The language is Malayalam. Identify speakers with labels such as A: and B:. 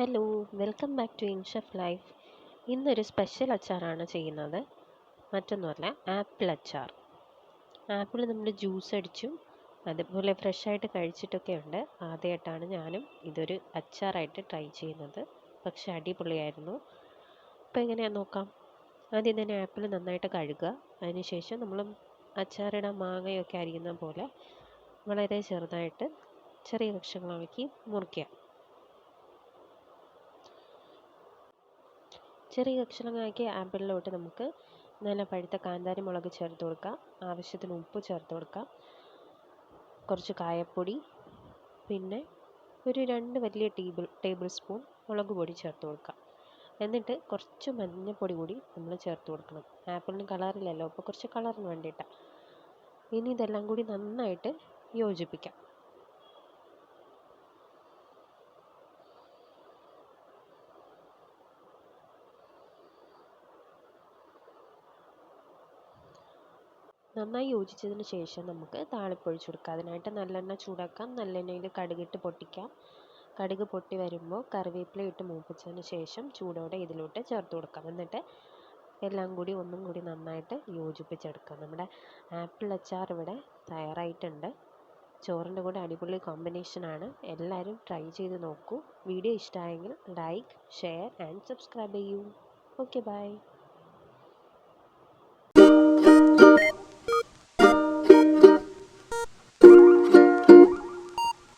A: Hello welcome back to Inshaf life ഇന്നൊരു സ്പെഷ്യൽ അച്ചാറാണ് ചെയ്യുന്നത്. മറ്റൊന്നുമല്ല ആപ്പിൾ അച്ചാർ. ആപ്പിൾ നമ്മൾ ജ്യൂസ് അടിച്ചും. അതുപോലെ ഫ്രഷായിട്ട് കഴിച്ചിട്ടൊക്കെ ഉണ്ട്. ആദ്യമായിട്ടാണ് ഞാനും ഇതൊരു അച്ചാറായിട്ട് ട്രൈ ചെയ്യുന്നത്. പക്ഷേ അടിപൊളിയായിരുന്നു. അപ്പോൾ എങ്ങനെയാണെന്ന് നോക്കാം. ആദ്യം തന്നെ ആപ്പിൾ നന്നായിട്ട് കഴുകുക. അതിനുശേഷം നമ്മൾ അച്ചാറിടാൻ മാങ്ങയൊക്കെ അരിയുന്ന പോലെ വളരെ ചെറുതായിട്ട് ചെറിയ കഷ്ണങ്ങളാക്കി മുറിക്കുക. ചെറിയ കഷ്ണങ്ങളാക്കി ആപ്പിളിലോട്ട് നമുക്ക് നല്ല പഴുത്ത കാന്താരി മുളക് ചേർത്ത് കൊടുക്കാം. ആവശ്യത്തിന് ഉപ്പ് ചേർത്ത് കൊടുക്കാം. കുറച്ച് കായപ്പൊടി പിന്നെ ഒരു രണ്ട് വലിയ ടേബിൾ ടേബിൾ സ്പൂൺ മുളക് പൊടി ചേർത്ത് കൊടുക്കാം. എന്നിട്ട് കുറച്ച് മഞ്ഞൾപ്പൊടി കൂടി നമ്മൾ ചേർത്ത് കൊടുക്കണം. ആപ്പിളിന് കളറില്ലല്ലോ അപ്പോൾ കുറച്ച് കളറിന് വേണ്ടിയിട്ടാണ്. ഇനി ഇതെല്ലാം കൂടി നന്നായിട്ട് യോജിപ്പിക്കാം. നന്നായി യോജിച്ചതിന് ശേഷം നമുക്ക് താളിപ്പൊഴിച്ച് കൊടുക്കാം. അതിനായിട്ട് നല്ലെണ്ണ ചൂടാക്കാം. നല്ലെണ്ണയിൽ കടുകിട്ട് പൊട്ടിക്കാം. കടുക് പൊട്ടി വരുമ്പോൾ കറിവേപ്പില ഇട്ട് മൂപ്പിച്ചതിന് ശേഷം ചൂടോടെ ഇതിലോട്ട് ചേർത്ത് കൊടുക്കാം. എന്നിട്ട് എല്ലാം കൂടി ഒന്നും കൂടി നന്നായിട്ട് യോജിപ്പിച്ചെടുക്കാം. നമ്മുടെ ആപ്പിൾ അച്ചാർ ഇവിടെ തയ്യാറായിട്ടുണ്ട്. ചോറിന്റെ കൂടെ അടിപൊളി കോമ്പിനേഷനാണ് എല്ലാവരും ട്രൈ ചെയ്ത് നോക്കൂ. വീഡിയോ ഇഷ്ടമായെങ്കിൽ ലൈക്ക് ഷെയർ ആൻഡ് സബ്സ്ക്രൈബ് ചെയ്യൂ. Okay bye